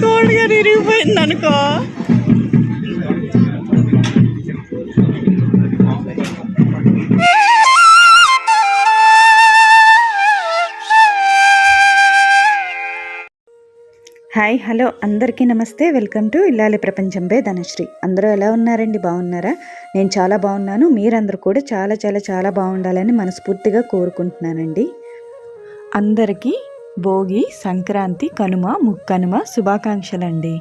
కోడిగా విరిగిపోయింది అనుకో. Hi hello అందరికీ నమస్తే. వెల్కమ్ టు ఇల్లాలి ప్రపంచం బే ధనశ్రీ. అందరూ ఎలా ఉన్నారండి? బాగున్నారా? నేను చాలా బాగున్నాను. మీరందరూ కూడా చాలా చాలా చాలా బాగుండాలని మనస్ఫూర్తిగా కోరుకుంటున్నానండి. అందరికీ భోగి సంక్రాంతి కనుమ ముక్కనుమ శుభాకాంక్షలండి.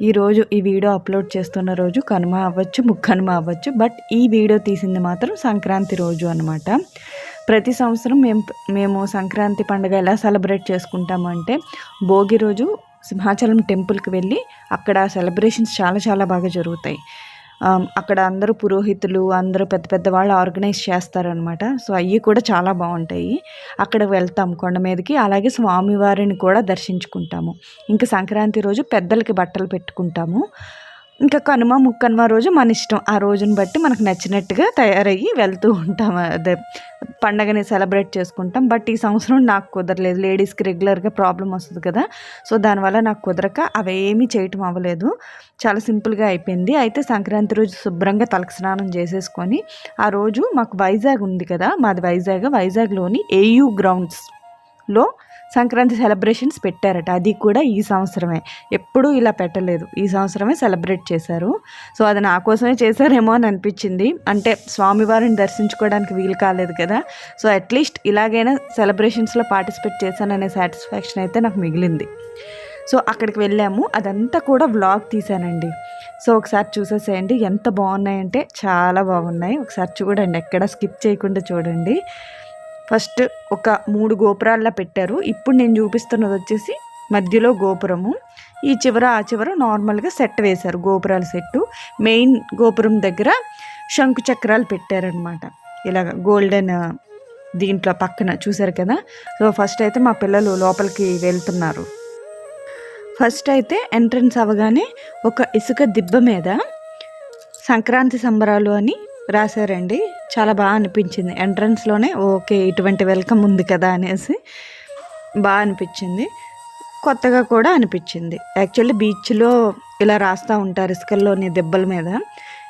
ఈరోజు ఈ వీడియో అప్లోడ్ చేస్తున్న రోజు కనుమ అవ్వచ్చు ముక్కనుమ అవ్వచ్చు బట్ ఈ వీడియో తీసింది మాత్రం సంక్రాంతి రోజు అనమాట ప్రతి సంవత్సరం మేము మేము సంక్రాంతి పండుగ ఎలా సెలబ్రేట్ చేసుకుంటామంటే భోగి రోజు సింహాచలం టెంపుల్కి వెళ్ళి అక్కడ సెలబ్రేషన్స్ చాలా చాలా బాగా జరుగుతాయి. అక్కడ అందరూ పురోహితులు అందరూ పెద్ద పెద్ద వాళ్ళు ఆర్గనైజ్ చేస్తారనమాట సో అవి కూడా చాలా బాగుంటాయి. అక్కడ వెళ్తాం కొండ మీదకి అలాగే స్వామివారిని కూడా దర్శించుకుంటాము. ఇంకా సంక్రాంతి రోజు పెద్దలకి బట్టలు పెట్టుకుంటాము. ఇంకా కనుమ ముక్కనుమ రోజు మన ఇష్టం. ఆ రోజుని బట్టి మనకు నచ్చినట్టుగా తయారయ్యి వెళ్తూ ఉంటాం. అదే పండగని సెలబ్రేట్ చేసుకుంటాం. బట్ ఈ సంవత్సరం నాకు కుదరలేదు. లేడీస్కి రెగ్యులర్గా ప్రాబ్లం వస్తుంది కదా. సో దానివల్ల నాకు కుదరక అవేమీ చేయటం అవ్వలేదు. చాలా సింపుల్గా అయిపోయింది. అయితే సంక్రాంతి రోజు శుభ్రంగా తలకు స్నానం చేసేసుకొని ఆ రోజు మాకు వైజాగ్ ఉంది కదా. మాది వైజాగ్ వైజాగ్లోని ఏయూ గ్రౌండ్స్లో సంక్రాంతి సెలబ్రేషన్స్ పెట్టారట. అది కూడా ఈ సంవత్సరమే. ఎప్పుడూ ఇలా పెట్టలేదు. ఈ సంవత్సరమే సెలబ్రేట్ చేశారు. సో అది నా కోసమే చేశారేమో అని అనిపించింది. అంటే స్వామివారిని దర్శించుకోవడానికి వీలు కాలేదు కదా. సో అట్లీస్ట్ ఇలాగైనా సెలబ్రేషన్స్లో పార్టిసిపేట్ చేశాననే సాటిస్ఫాక్షన్ అయితే నాకు మిగిలింది. సో అక్కడికి వెళ్ళాము. అదంతా కూడా వ్లాగ్ తీశానండి. సో ఒకసారి చూసేసేయండి. ఎంత బాగున్నాయంటే చాలా బాగున్నాయి. ఒకసారి చూడండి. ఎక్కడ స్కిప్ చేయకుండా చూడండి. ఫస్ట్ ఒక మూడు గోపురాల్లా పెట్టారు. ఇప్పుడు నేను చూపిస్తున్నది వచ్చేసి మధ్యలో గోపురము. ఈ చివర ఆ చివర నార్మల్గా సెట్ వేశారు గోపురాల సెట్టు. మెయిన్ గోపురం దగ్గర శంకు చక్రాలు పెట్టారనమాట ఇలాగ గోల్డెన్ దీంట్లో పక్కన చూశారు కదా? సో ఫస్ట్ అయితే మా పిల్లలు లోపలికి వెళ్తున్నారు. ఫస్ట్ అయితే ఎంట్రన్స్ అవగానే ఒక ఇసుక దిబ్బ మీద సంక్రాంతి సంబరాలు అని రాశారండి. చాలా బాగా అనిపించింది. ఎంట్రన్స్లోనే ఓకే ఇటువంటి వెల్కమ్ ఉంది కదా అనేసి బాగా అనిపించింది. కొత్తగా కూడా అనిపించింది. యాక్చువల్లీ బీచ్లో ఇలా రాస్తూ ఉంటారు ఇసుకల్లోని దెబ్బల మీద.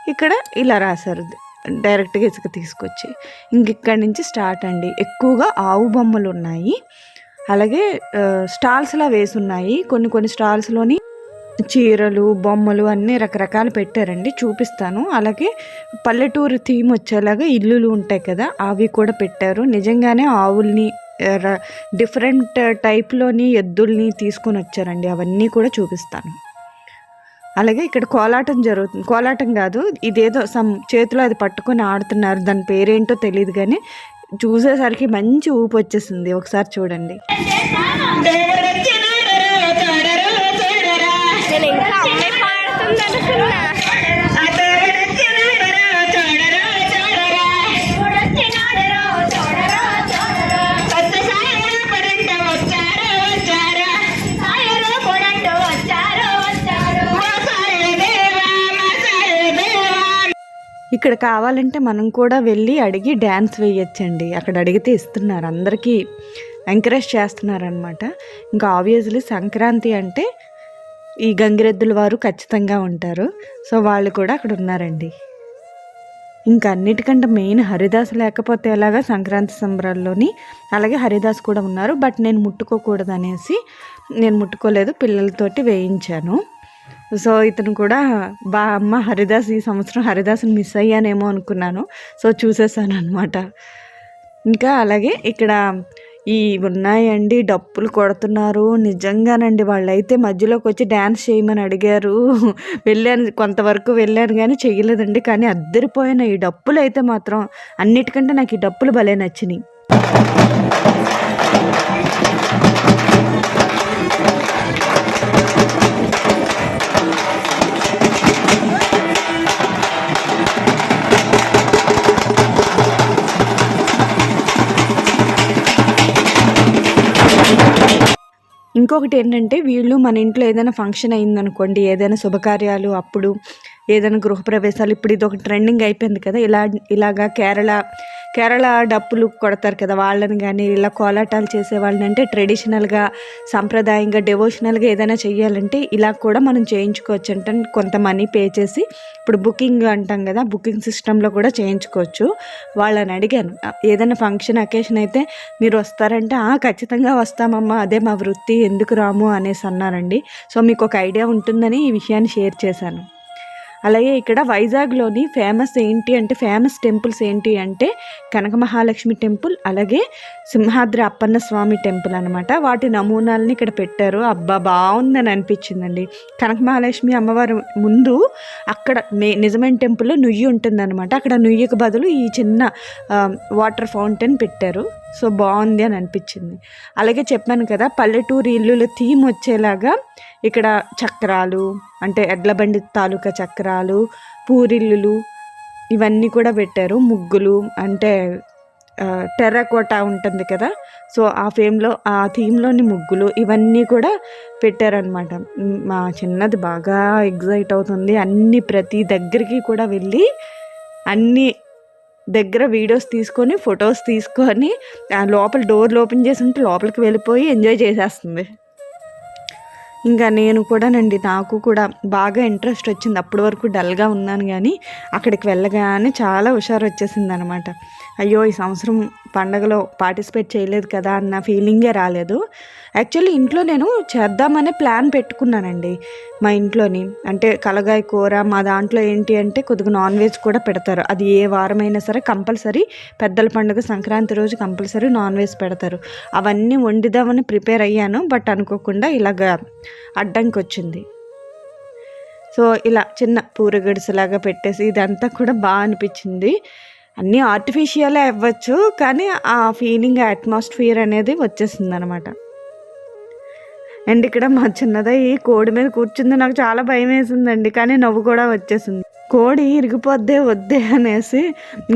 ఇక్కడ ఇలా రాశారు. డైరెక్ట్గా ఇసుక తీసుకొచ్చి. ఇంక ఇక్కడి నుంచి స్టార్ట్ అండి. ఎక్కువగా ఆవు బొమ్మలు ఉన్నాయి. అలాగే స్టాల్స్లా వేసి ఉన్నాయి. కొన్ని కొన్ని స్టాల్స్లోని చీరలు బొమ్మలు అన్నీ రకరకాలు పెట్టారండి చూపిస్తాను అలాగే పల్లెటూరు థీమ్ వచ్చేలాగా ఇల్లులు ఉంటాయి కదా అవి కూడా పెట్టారు నిజంగానే ఆవుల్ని డిఫరెంట్ టైప్లోని ఎద్దుల్ని తీసుకొని వచ్చారండి అవన్నీ కూడా చూపిస్తాను అలాగే ఇక్కడ కోలాటం జరుగుతుంది కోలాటం కాదు ఇదేదో సమ్ చేతిలో అది పట్టుకొని ఆడుతున్నారు దాని పేరేంటో తెలియదు కానీ చూసేసరికి మంచి ఊపు వచ్చేసింది ఒకసారి చూడండి ఇక్కడ కావాలంటే మనం కూడా వెళ్ళి అడిగి డ్యాన్స్ వేయొచ్చండి. అక్కడ అడిగితే ఇస్తున్నారు. అందరికీ ఎంకరేజ్ చేస్తున్నారనమాట ఇంకా ఆబ్వియస్లీ సంక్రాంతి అంటే ఈ గంగిరెద్దుల వారు ఖచ్చితంగా ఉంటారు. సో వాళ్ళు కూడా అక్కడ ఉన్నారండి. ఇంకా అన్నిటికంటే మెయిన్ హరిదాస్ లేకపోతే ఎలాగా సంక్రాంతి సంబరాల్లోని అలాగే హరిదాస్ కూడా ఉన్నారు. బట్ నేను ముట్టుకోకూడదు అనేసి నేను ముట్టుకోలేదు. పిల్లలతోటి వేయించాను. సో ఇతను కూడా బా అమ్మ హరిదాస్ ఈ సంవత్సరం హరిదాస్ని మిస్ అయ్యానేమో అనుకున్నాను. సో చూసేసాను అనమాట ఇంకా అలాగే ఇక్కడ ఈ ఉన్నాయండి డప్పులు కొడుతున్నారు. నిజంగానండి వాళ్ళైతే మధ్యలోకి వచ్చి డ్యాన్స్ చేయమని అడిగారు. వెళ్ళాను కొంతవరకు వెళ్ళాను కానీ చేయలేదండి. కానీ అద్దరిపోయిన ఈ డప్పులు అయితే మాత్రం అన్నిటికంటే నాకు ఈ డప్పులు భలే నచ్చినాయి. ఇంకొకటి ఏంటంటే వీళ్ళు మన ఇంట్లో ఏదైనా ఫంక్షన్ అయిందనుకోండి ఏదైనా శుభకార్యాలు అప్పుడు ఏదైనా గృహప్రవేశాలు ఇప్పుడు ఇది ఒక ట్రెండింగ్ అయిపోయింది కదా ఇలా ఇలాగా కేరళ కేరళ డప్పులు కొడతారు కదా వాళ్ళని కానీ ఇలా కోలాటాలు చేసే వాళ్ళని అంటే ట్రెడిషనల్గా సాంప్రదాయంగా డెవోషనల్గా ఏదైనా చేయాలంటే ఇలా కూడా మనం చేయించుకోవచ్చు అంటే. కొంత మనీ పే చేసి ఇప్పుడు బుకింగ్ అంటాం కదా బుకింగ్ సిస్టంలో కూడా చేయించుకోవచ్చు. వాళ్ళని అడిగాను ఏదైనా ఫంక్షన్ అకేషన్ అయితే మీరు వస్తారంటే ఖచ్చితంగా వస్తామమ్మా అదే మా వృత్తి ఎందుకు రాము? అనేసి అన్నారండి. సో మీకు ఒక ఐడియా ఉంటుందని ఈ విషయాన్ని షేర్ చేశాను. అలాగే ఇక్కడ వైజాగ్లోని ఫేమస్ ఏంటి అంటే ఫేమస్ టెంపుల్స్ ఏంటి అంటే కనక మహాలక్ష్మి టెంపుల్ అలాగే సింహాద్రి అప్పన్న స్వామి టెంపుల్ అనమాట వాటి నమూనాలని ఇక్కడ పెట్టారు. అబ్బా బాగుందని అనిపించిందండి. కనక మహాలక్ష్మి అమ్మవారు ముందు అక్కడ మే నిజమైన టెంపుల్లో నుయ్యి ఉంటుందన్నమాట. అక్కడ నుయ్యికి బదులు ఈ చిన్న వాటర్ ఫౌంటైన్ పెట్టారు. సో బాగుంది అని అనిపించింది. అలాగే చెప్పాను కదా పల్లెటూరు ఇల్లుల థీమ్ వచ్చేలాగా ఇక్కడ చక్రాలు అంటే ఎడ్లబండి తాలూకా చక్రాలు పూరిల్లులు ఇవన్నీ కూడా పెట్టారు. ముగ్గులు అంటే టెర్రకోట ఉంటుంది కదా సో ఆ ఫేమ్లో ఆ థీమ్లోని ముగ్గులు ఇవన్నీ కూడా పెట్టారనమాట మా చిన్నది బాగా ఎగ్జైట్ అవుతుంది. అన్ని ప్రతి దగ్గరికి కూడా వెళ్ళి అన్నీ దగ్గర వీడియోస్ తీసుకొని ఫొటోస్ తీసుకొని లోపల డోర్లు ఓపెన్ చేసి ఉంటే లోపలికి వెళ్ళిపోయి ఎంజాయ్ చేసేస్తుంది. ఇంకా నేను కూడానండి నాకు కూడా బాగా ఇంట్రెస్ట్ వచ్చింది. అప్పటి వరకు డల్గా ఉన్నాను కానీ అక్కడికి వెళ్ళగానే చాలా హుషారు వచ్చేసింది అనమాట అయ్యో ఈ సంవత్సరం పండగలో పార్టిసిపేట్ చేయలేదు కదా అన్న ఫీలింగే రాలేదు. యాక్చువల్లీ ఇంట్లో నేను చేద్దామనే ప్లాన్ పెట్టుకున్నానండి మా ఇంట్లోని. అంటే కలగాయ కూర మా దాంట్లో ఏంటి అంటే కొద్దిగా నాన్ వెజ్ కూడా పెడతారు. అది ఏ వారమైనా సరే కంపల్సరీ పెద్దల పండుగ సంక్రాంతి రోజు కంపల్సరీ నాన్ వెజ్ పెడతారు. అవన్నీ వండిదామని ప్రిపేర్ అయ్యాను బట్ అనుకోకుండా ఇలాగ అడ్డంకి వచ్చింది సో ఇలా చిన్న పూరగడిసలాగా పెట్టేసి ఇదంతా కూడా బాగా అనిపించింది. అన్నీ ఆర్టిఫిషియలే అవ్వచ్చు కానీ ఆ ఫీలింగ్ అట్మాస్ఫియర్ అనేది వచ్చేసింది అనమాట అండ్ ఇక్కడ మా చిన్నదై కోడి మీద కూర్చుంది నాకు చాలా భయం వేసిందండి కానీ నవ్వు కూడా వచ్చేసింది. కోడి ఇరిగిపోద్దే వద్దే అనేసి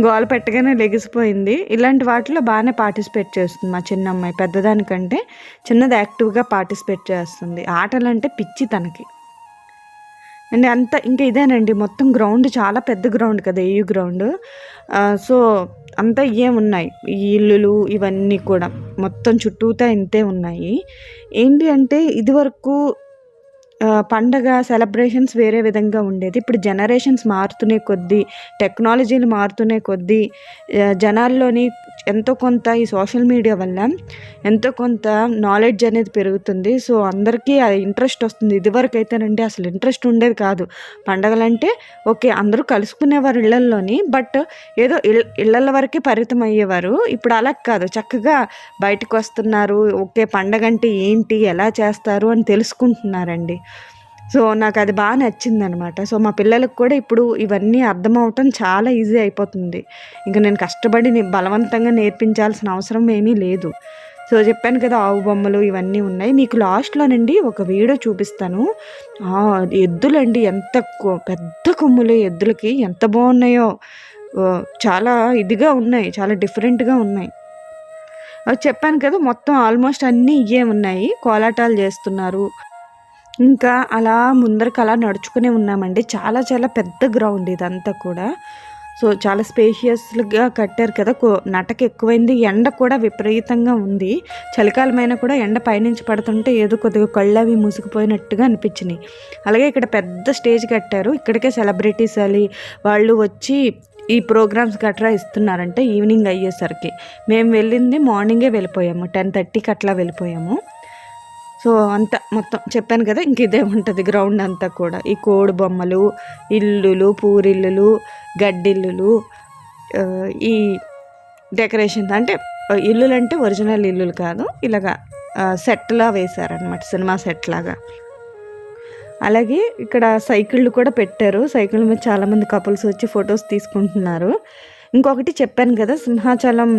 గోల పెట్టగానే లెగిసిపోయింది. ఇలాంటి వాటిలో బాగానే పార్టిసిపేట్ చేస్తుంది మా చిన్న అమ్మాయి పెద్దదానికంటే చిన్నది యాక్టివ్గా పార్టిసిపేట్ చేస్తుంది. ఆటలంటే పిచ్చి తనకి. అండ్ అంత ఇంకా ఇదేనండి. మొత్తం గ్రౌండ్ చాలా పెద్ద గ్రౌండ్ కదా ఏయు గ్రౌండ్. సో అంతా ఇవే ఉన్నాయి ఈ ఇల్లులు ఇవన్నీ కూడా. మొత్తం చుట్టూతా ఇంతే ఉన్నాయి. ఏంటి అంటే ఇదివరకు పండగ సెలబ్రేషన్స్ వేరే విధంగా ఉండేది. ఇప్పుడు జనరేషన్స్ మారుతునే కొద్దీ టెక్నాలజీలు మారుతునే కొద్దీ జనాల్లోని ఎంతో కొంత ఈ సోషల్ మీడియా వల్ల ఎంతో కొంత నాలెడ్జ్ అనేది పెరుగుతుంది. సో అందరికీ ఇంట్రెస్ట్ వస్తుంది. ఇదివరకు అయితేనండి అసలు ఇంట్రెస్ట్ ఉండేది కాదు. పండగలంటే ఓకే అందరూ కలుసుకునేవారు ఇళ్ళల్లోని బట్ ఏదో ఇళ్ళ ఇళ్ళ వరకే పరిమితం అయ్యేవారు ఇప్పుడు అలా కాదు. చక్కగా బయటకు వస్తున్నారు. ఓకే పండగ అంటే ఏంటి? ఎలా చేస్తారు? అని తెలుసుకుంటున్నారండి. సో నాకు అది బాగా నచ్చింది అనమాట సో మా పిల్లలకు కూడా ఇప్పుడు ఇవన్నీ అర్థమవటం చాలా ఈజీ అయిపోతుంది. ఇంకా నేను కష్టపడి బలవంతంగా నేర్పించాల్సిన అవసరం ఏమీ లేదు. సో చెప్పాను కదా ఆవు బొమ్మలు ఇవన్నీ ఉన్నాయి. మీకు లాస్ట్లోనండి ఒక వీడియో చూపిస్తాను. ఎద్దులండి ఎంత కొ- పెద్ద కొమ్ములు ఎద్దులకి ఎంత బాగున్నాయో. చాలా ఇదిగా ఉన్నాయి. చాలా డిఫరెంట్గా ఉన్నాయి. చెప్పాను కదా మొత్తం ఆల్మోస్ట్ అన్నీ ఇవే ఉన్నాయి. కోలాటాలు చేస్తున్నారు. ఇంకా అలా ముందరకు అలా నడుచుకునే ఉన్నామండి. చాలా చాలా పెద్ద గ్రౌండ్ ఇదంతా కూడా. సో చాలా స్పేషియస్గా కట్టారు కదా. కో- నటక ఎక్కువైంది. ఎండ కూడా విపరీతంగా ఉంది. చలికాలమైనా కూడా ఎండ పైనుంచి పడుతుంటే ఏదో కొద్దిగా కళ్ళు అవి మూసుకుపోయినట్టుగా అనిపించినాయి. అలాగే ఇక్కడ పెద్ద స్టేజ్ కట్టారు. ఇక్కడికే సెలబ్రిటీస్ అని వాళ్ళు వచ్చి ఈ ప్రోగ్రామ్స్ గట్రా ఇస్తున్నారంటే ఈవినింగ్ అయ్యేసరికి. మేము వెళ్ళింది మార్నింగే వెళ్ళిపోయాము. టెన్ థర్టీకి అట్లా వెళ్ళిపోయాము. సో అంత మొత్తం చెప్పాను కదా ఇంక ఇదే ఉంటుంది గ్రౌండ్ అంతా కూడా. ఈ కోడి బొమ్మలు ఇల్లులు పూరిల్లులు గడ్డిల్లులు ఈ డెకరేషన్ అంటే ఇల్లులు అంటే ఒరిజినల్ ఇల్లులు కాదు ఇలాగా సెట్లా వేశారనమాట సినిమా సెట్ లాగా అలాగే ఇక్కడ సైకిళ్ళు కూడా పెట్టారు. సైకిల్ మీద చాలామంది కపుల్స్ వచ్చి ఫొటోస్ తీసుకుంటున్నారు. ఇంకొకటి చెప్పాను కదా సింహాచలం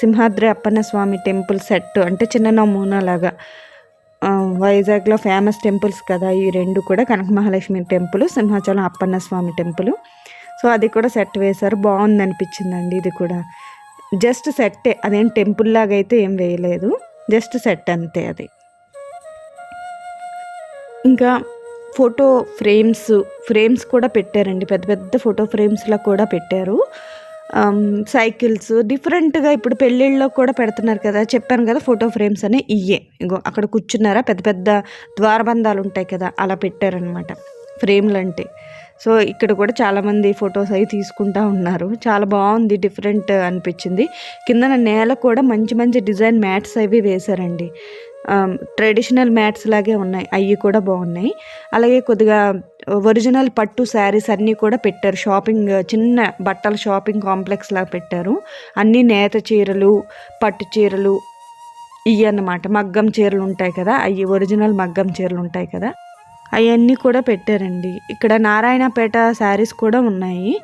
సింహాద్రి అప్పన్న స్వామి టెంపుల్ సెట్ అంటే చిన్న నమూనా లాగా. వైజాగ్లో ఫేమస్ టెంపుల్స్ కదా ఈ రెండు కూడా Kanaka Mahalakshmi temple Simhachalam Appanna Swamy temple. So అది కూడా సెట్ వేశారు. బాగుంది అనిపించిందండి ఇది కూడా. జస్ట్ సెట్టే అదేం టెంపుల్ లాగా అయితే ఏం వేయలేదు. జస్ట్ సెట్ అంతే అది. ఇంకా ఫోటో ఫ్రేమ్స్ ఫ్రేమ్స్ కూడా పెట్టారండి. పెద్ద పెద్ద ఫోటో ఫ్రేమ్స్లా కూడా పెట్టారు. సైకిల్స్ డిఫరెంట్గా ఇప్పుడు పెళ్ళిళ్ళలో కూడా పెడుతున్నారు కదా చెప్పాను కదా ఫోటో ఫ్రేమ్స్ అని ఇయ్యే. ఇగో అక్కడ కూర్చున్నారా? పెద్ద పెద్ద ద్వారబంధాలు ఉంటాయి కదా అలా పెట్టారనమాట ఫ్రేమ్లు అంటే సో ఇక్కడ కూడా చాలామంది ఫొటోస్ అవి తీసుకుంటా ఉన్నారు. చాలా బాగుంది డిఫరెంట్ అనిపించింది. కిందన నేల కూడా మంచి మంచి డిజైన్ మ్యాట్స్ అవి వేశారండి. ట్రెడిషనల్ మ్యాట్స్ లాగే ఉన్నాయి అవి కూడా బాగున్నాయి. అలాగే కొద్దిగా ఒరిజినల్ పట్టు శారీస్ అన్నీ కూడా పెట్టారు. షాపింగ్ చిన్న బట్టల షాపింగ్ కాంప్లెక్స్ లాగా పెట్టారు. అన్నీ నేత చీరలు పట్టు చీరలు ఇవి అన్నమాట. మగ్గం చీరలు ఉంటాయి కదా అవి ఒరిజినల్ మగ్గం చీరలు ఉంటాయి కదా అవన్నీ కూడా పెట్టారండి. ఇక్కడ నారాయణపేట శారీస్ కూడా ఉన్నాయి.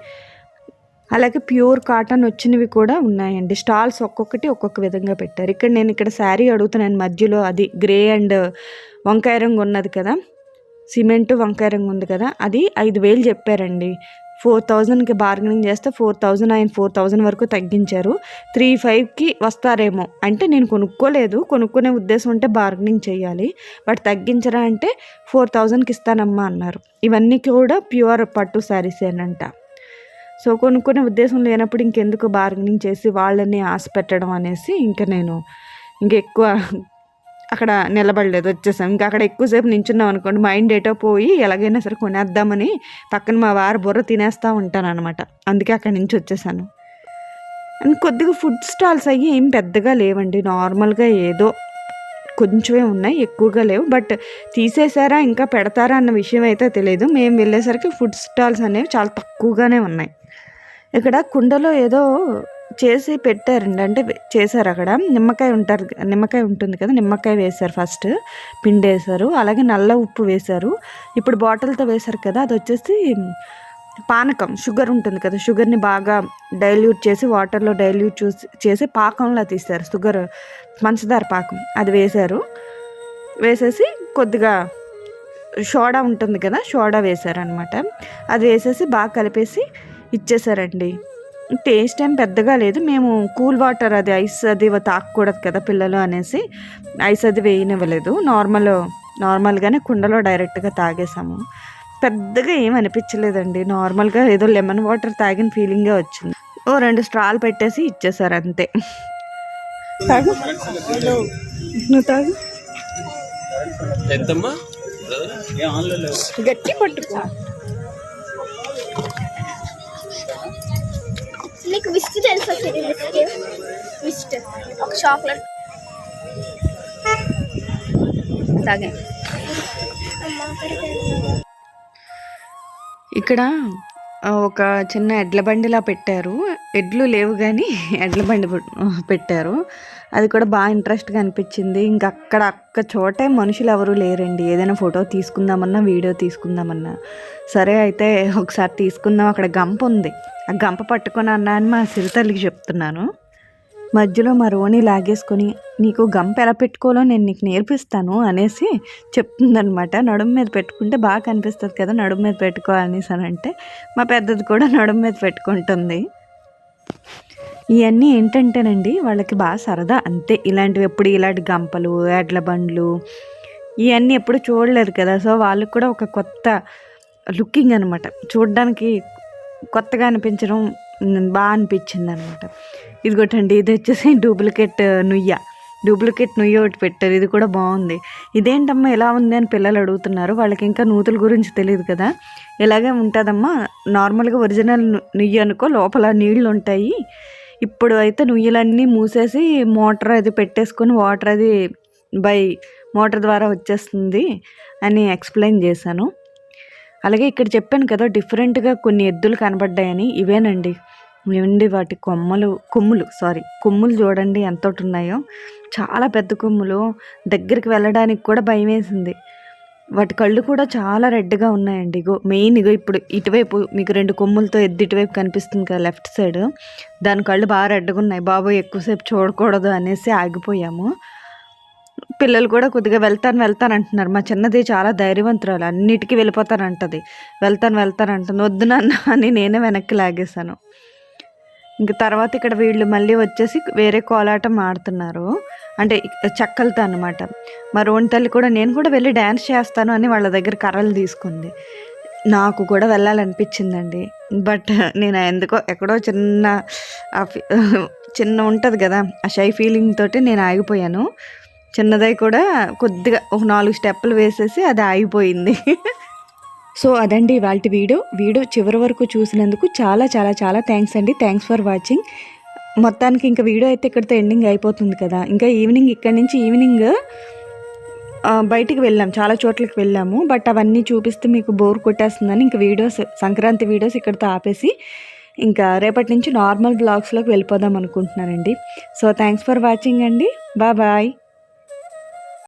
అలాగే ప్యూర్ కాటన్ వచ్చినవి కూడా ఉన్నాయండి. స్టాల్స్ ఒక్కొక్కటి ఒక్కొక్క విధంగా పెట్టారు. ఇక్కడ నేను ఇక్కడ శారీ అడుగుతున్నాను మధ్యలో అది గ్రే అండ్ వంకాయ రంగు ఉన్నది కదా. సిమెంట్ వంకాయ రంగు ఉంది కదా అది ఐదు వేలు చెప్పారండి. ఫోర్ థౌజండ్కి బార్గెనింగ్ చేస్తే ఫోర్ థౌజండ్ ఆయన ఫోర్ థౌజండ్ వరకు తగ్గించారు. త్రీ ఫైవ్కి వస్తారేమో అంటే నేను కొనుక్కోలేదు. కొనుక్కునే ఉద్దేశం ఉంటే బార్గెనింగ్ చేయాలి. బట్ తగ్గించరా అంటే ఫోర్ థౌజండ్కి ఇస్తానమ్మా అన్నారు. ఇవన్నీ కూడా ప్యూర్ పట్టు శారీసేనంట సో కొనుక్కునే ఉద్దేశం లేనప్పుడు ఇంకెందుకు బార్గెనింగ్ చేసి వాళ్ళని ఆశ పెట్టడం అనేసి ఇంకా నేను ఇంకెక్కువ అక్కడ నిలబడలేదు వచ్చేసాం. ఇంకా అక్కడ ఎక్కువసేపు నించున్నాం అనుకోండి మైండ్ ఏటో పోయి ఎలాగైనా సరే కొనేద్దామని పక్కన మా వారు బుర్ర తినేస్తూ ఉంటాను అనమాట అందుకే అక్కడి నుంచి వచ్చేసాను. అండ్ కొద్దిగా ఫుడ్ స్టాల్స్ అయ్యి ఏం పెద్దగా లేవండి. నార్మల్గా ఏదో కొంచెమే ఉన్నాయి ఎక్కువగా లేవు. బట్ తీసేసారా ఇంకా పెడతారా అన్న విషయం అయితే తెలియదు మేము వెళ్ళేసరికి ఫుడ్ స్టాల్స్ అనేవి చాలా తక్కువగానే ఉన్నాయి. ఇక్కడ కుండలో ఏదో చేసి పెట్టారండి. అంటే చేశారు అక్కడ. నిమ్మకాయ ఉంటారు నిమ్మకాయ ఉంటుంది కదా నిమ్మకాయ వేశారు ఫస్ట్. పిండి వేశారు అలాగే నల్ల ఉప్పు వేశారు. ఇప్పుడు బాటిల్తో వేశారు కదా అది వచ్చేసి పానకం షుగర్ ఉంటుంది కదా షుగర్ని బాగా డైల్యూట్ చేసి వాటర్లో డైల్యూట్ చూసి చేసి పాకంలా తీస్తారు షుగర్ పంచదార పాకం అది వేశారు. వేసేసి కొద్దిగా సోడా ఉంటుంది కదా సోడా వేశారనమాట అది వేసేసి బాగా కలిపేసి ఇచ్చేసారండి టేస్ట్ ఏం పెద్దగా లేదు. మేము కూల్ వాటర్ అది ఐస్ అది తాగకూడదు కదా పిల్లలు అనేసి ఐస్ అది వేయనివ్వలేదు. నార్మల్ నార్మల్గానే కుండలో డైరెక్ట్గా తాగేసాము పెద్దగా ఏం అనిపించలేదండి. నార్మల్గా ఏదో లెమన్ వాటర్ తాగిన ఫీలింగే వచ్చింది. ఓ రెండు స్ట్రాలు పెట్టేసి ఇచ్చేసారు అంతే. తాగు. నువ్వు తాగు. ఎంతమ్మా? గట్టి పట్టుకో. నీకు విస్ట్ తెలుసా సిరి విస్ట్ ఒక చాక్లెట్. తాగే. ఇక్కడ ఒక చిన్న ఎడ్ల బండిలా పెట్టారు. ఎడ్లు లేవు కానీ ఎడ్ల బండి పెట్టారు. అది కూడా బాగా ఇంట్రెస్ట్గా అనిపించింది. ఇంకా అక్కడ అక్క చోటే మనుషులు ఎవరు లేరండి. ఏదైనా ఫోటో తీసుకుందామన్నా వీడియో తీసుకుందామన్నా. సరే అయితే ఒకసారి తీసుకుందాం. అక్కడ గంప ఉంది. ఆ గంప పట్టుకొని అన్నా అని మా సిరితల్లికి చెప్తున్నాను. మధ్యలో మా రోని లాగేసుకొని నీకు గంప ఎలా పెట్టుకోవాలో నేను నీకు నేర్పిస్తాను అనేసి చెప్తుందనమాట నడుము మీద పెట్టుకుంటే బాగా కనిపిస్తుంది కదా నడుము మీద పెట్టుకో అనేసి అని అంటే మా పెద్దది కూడా నడుము మీద పెట్టుకుంటుంది. ఇవన్నీ ఏంటంటేనండి వాళ్ళకి బాగా సరదా అంతే. ఇలాంటివి ఎప్పుడు ఇలాంటి గంపలు ఎడ్ల బండ్లు ఇవన్నీ ఎప్పుడు చూడలేదు కదా. సో వాళ్ళకి కూడా ఒక కొత్త లుకింగ్ అనమాట చూడడానికి కొత్తగా అనిపించడం బాగా అనిపించింది అనమాట ఇదిగోటండి ఇది వచ్చేసి డూప్లికేట్ నుయ్య. డూప్లికేట్ నుయ్య ఒకటి పెట్టారు. ఇది కూడా బాగుంది. ఇదేంటమ్మా ఎలా ఉంది అని పిల్లలు అడుగుతున్నారు. వాళ్ళకి ఇంకా నూతుల గురించి తెలియదు కదా. ఇలాగే ఉంటుందమ్మా. నార్మల్గా ఒరిజినల్ నుయ్య నుయ్యి అనుకో లోపల నీళ్ళు ఉంటాయి ఇప్పుడు అయితే నుయ్యలన్నీ మూసేసి మోటార్ అది పెట్టేసుకొని వాటర్ అది బై మోటార్ ద్వారా వచ్చేస్తుంది అని ఎక్స్ప్లెయిన్ చేశాను. అలాగే ఇక్కడ చెప్పాను కదా డిఫరెంట్గా కొన్ని ఎద్దులు కనబడ్డాయని. ఇవేనండి. ఇవండి వాటి కొమ్మలు? కొమ్ములు సారీ కొమ్ములు చూడండి ఎంత ఉన్నాయో. చాలా పెద్ద కొమ్ములు. దగ్గరికి వెళ్ళడానికి కూడా భయం వేసింది వాటి కళ్ళు కూడా చాలా రెడ్గా ఉన్నాయండి. ఇగో మెయిన్ ఇగో ఇప్పుడు ఇటువైపు మీకు రెండు కొమ్ములతో ఎద్దు ఇటువైపు కనిపిస్తుంది కదా లెఫ్ట్ సైడ్ దాని కళ్ళు బాగా రెడ్గా ఉన్నాయి. బాబు ఎక్కువసేపు చూడకూడదు అనేసి ఆగిపోయాము. పిల్లలు కూడా కొద్దిగా వెళ్తాను వెళ్తాను అంటున్నారు. మా చిన్నది చాలా ధైర్యవంతురాలు. అన్నిటికీ వెళ్ళిపోతానంటది. వెళ్తాను వెళ్తాను అంటుంది. వద్దు నాన్న అని నేనే వెనక్కి లాగేశాను. ఇంక తర్వాత ఇక్కడ వీళ్ళు మళ్ళీ వచ్చేసి వేరే కోలాటం ఆడుతున్నారు. అంటే చెక్కలతో అనమాట మా రోణి తల్లి కూడా నేను కూడా వెళ్ళి డ్యాన్స్ చేస్తాను అని వాళ్ళ దగ్గర కర్రలు తీసుకుంది. నాకు కూడా వెళ్ళాలనిపించిందండి. బట్ నేను ఎందుకో ఎక్కడో చిన్న చిన్న ఉంటుంది కదా ఆ షై ఫీలింగ్ తోటి నేను ఆగిపోయాను. చిన్నదై కూడా కొద్దిగా ఒక నాలుగు స్టెప్పులు వేసేసి అది ఆగిపోయింది. సో అదండి వాళ్ళ వీడియో. వీడియో చివరి వరకు చూసినందుకు చాలా చాలా చాలా థ్యాంక్స్ అండి. థ్యాంక్స్ ఫర్ వాచింగ్ మొత్తానికి ఇంకా వీడియో అయితే ఇక్కడితో ఎండింగ్ అయిపోతుంది కదా. ఇంకా ఈవినింగ్ ఇక్కడ నుంచి ఈవినింగ్ బయటికి వెళ్ళాం. చాలా చోట్లకి వెళ్ళాము. బట్ అవన్నీ చూపిస్తే మీకు బోర్ కొట్టేస్తుందని ఇంకా వీడియోస్ సంక్రాంతి వీడియోస్ ఇక్కడితో ఆపేసి ఇంకా రేపటి నుంచి నార్మల్ బ్లాగ్స్లోకి వెళ్ళిపోదాం అనుకుంటున్నానండి. సో థ్యాంక్స్ ఫర్ వాచింగ్ అండి. బాయ్